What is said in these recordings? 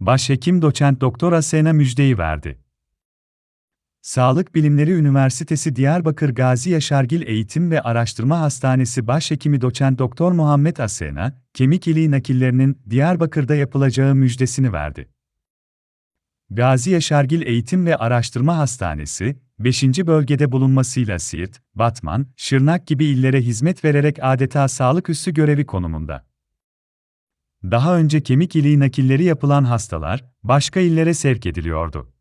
Başhekim Doçent Doktor Asena müjdeyi verdi. Sağlık Bilimleri Üniversitesi Diyarbakır Gazi Yaşargil Eğitim ve Araştırma Hastanesi Başhekimi Doçent Doktor Muhammed Asena, kemik iliği nakillerinin Diyarbakır'da yapılacağı müjdesini verdi. Gazi Yaşargil Eğitim ve Araştırma Hastanesi, 5. bölgede bulunmasıyla Siirt, Batman, Şırnak gibi illere hizmet vererek adeta sağlık üssü görevi konumunda. Daha önce kemik iliği nakilleri yapılan hastalar, başka illere sevk ediliyordu.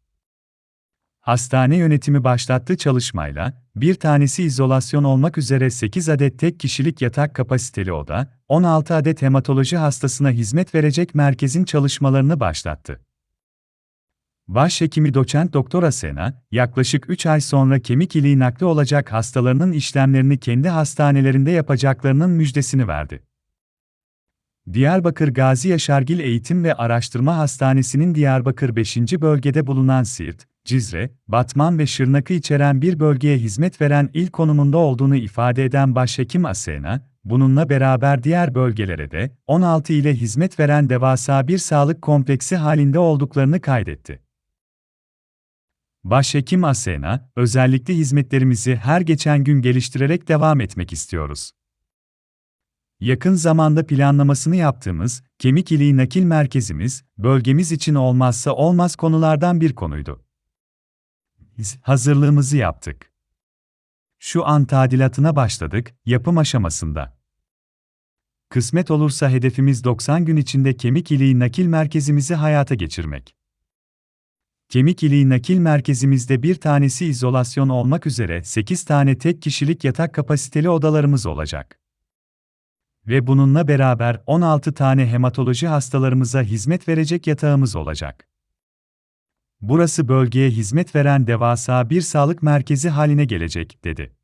Hastane yönetimi başlattığı çalışmayla, bir tanesi izolasyon olmak üzere 8 adet tek kişilik yatak kapasiteli oda, 16 adet hematoloji hastasına hizmet verecek merkezin çalışmalarını başlattı. Başhekimi doçent doktor Asena, yaklaşık 3 ay sonra kemik iliği nakli olacak hastalarının işlemlerini kendi hastanelerinde yapacaklarının müjdesini verdi. Diyarbakır Gazi Yaşargil Eğitim ve Araştırma Hastanesi'nin Diyarbakır 5. bölgede bulunan Siirt, Cizre, Batman ve Şırnak'ı içeren bir bölgeye hizmet veren il konumunda olduğunu ifade eden Başhekim Asena, bununla beraber diğer bölgelere de 16 ile hizmet veren devasa bir sağlık kompleksi halinde olduklarını kaydetti. Başhekim Asena, özellikle hizmetlerimizi her geçen gün geliştirerek devam etmek istiyoruz. Yakın zamanda planlamasını yaptığımız kemik iliği nakil merkezimiz, bölgemiz için olmazsa olmaz konulardan bir konuydu. Biz hazırlığımızı yaptık. Şu an tadilatına başladık, yapım aşamasında. Kısmet olursa hedefimiz 90 gün içinde kemik iliği nakil merkezimizi hayata geçirmek. Kemik iliği nakil merkezimizde bir tanesi izolasyon olmak üzere 8 tane tek kişilik yatak kapasiteli odalarımız olacak. Ve bununla beraber 16 tane hematoloji hastalarımıza hizmet verecek yatağımız olacak. Burası bölgeye hizmet veren devasa bir sağlık merkezi haline gelecek, dedi.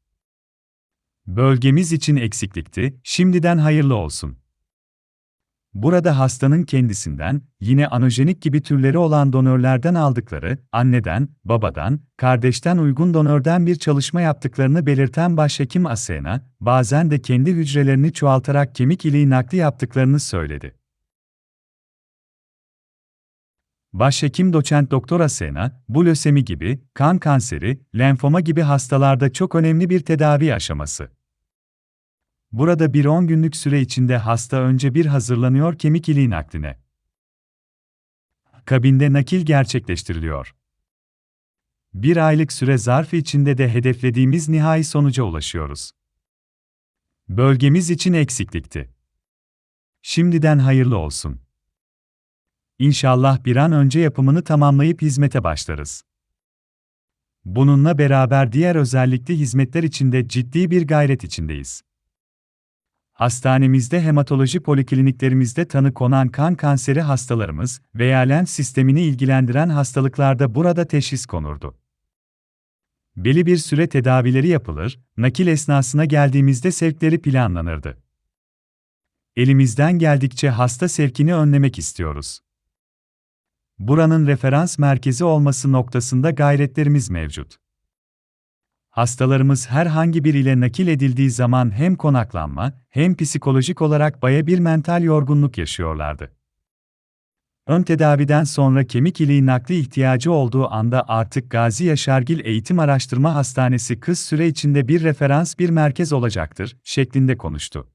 Bölgemiz için eksiklikti, şimdiden hayırlı olsun. Burada hastanın kendisinden, yine anojenik gibi türleri olan donörlerden aldıkları, anneden, babadan, kardeşten uygun donörden bir çalışma yaptıklarını belirten başhekim Asena, bazen de kendi hücrelerini çoğaltarak kemik iliği nakli yaptıklarını söyledi. Başhekim doçent doktor Asena, bu lösemi gibi, kan kanseri, lenfoma gibi hastalarda çok önemli bir tedavi aşaması. Burada bir 10 günlük süre içinde hasta önce bir hazırlanıyor kemik iliği nakline. Kabinde nakil gerçekleştiriliyor. Bir aylık süre zarfı içinde de hedeflediğimiz nihai sonuca ulaşıyoruz. Bölgemiz için eksiklikti. Şimdiden hayırlı olsun. İnşallah bir an önce yapımını tamamlayıp hizmete başlarız. Bununla beraber diğer özellikli hizmetler içinde ciddi bir gayret içindeyiz. Hastanemizde hematoloji polikliniklerimizde tanı konan kan kanseri hastalarımız veya lens sistemini ilgilendiren hastalıklarda burada teşhis konurdu. Belli bir süre tedavileri yapılır, nakil esnasına geldiğimizde sevkleri planlanırdı. Elimizden geldikçe hasta sevkini önlemek istiyoruz. Buranın referans merkezi olması noktasında gayretlerimiz mevcut. Hastalarımız herhangi bir ile nakil edildiği zaman hem konaklanma, hem psikolojik olarak baya bir mental yorgunluk yaşıyorlardı. Ön tedaviden sonra kemik iliği nakli ihtiyacı olduğu anda artık Gazi Yaşargil Eğitim Araştırma Hastanesi kız süre içinde bir referans bir merkez olacaktır, şeklinde konuştu.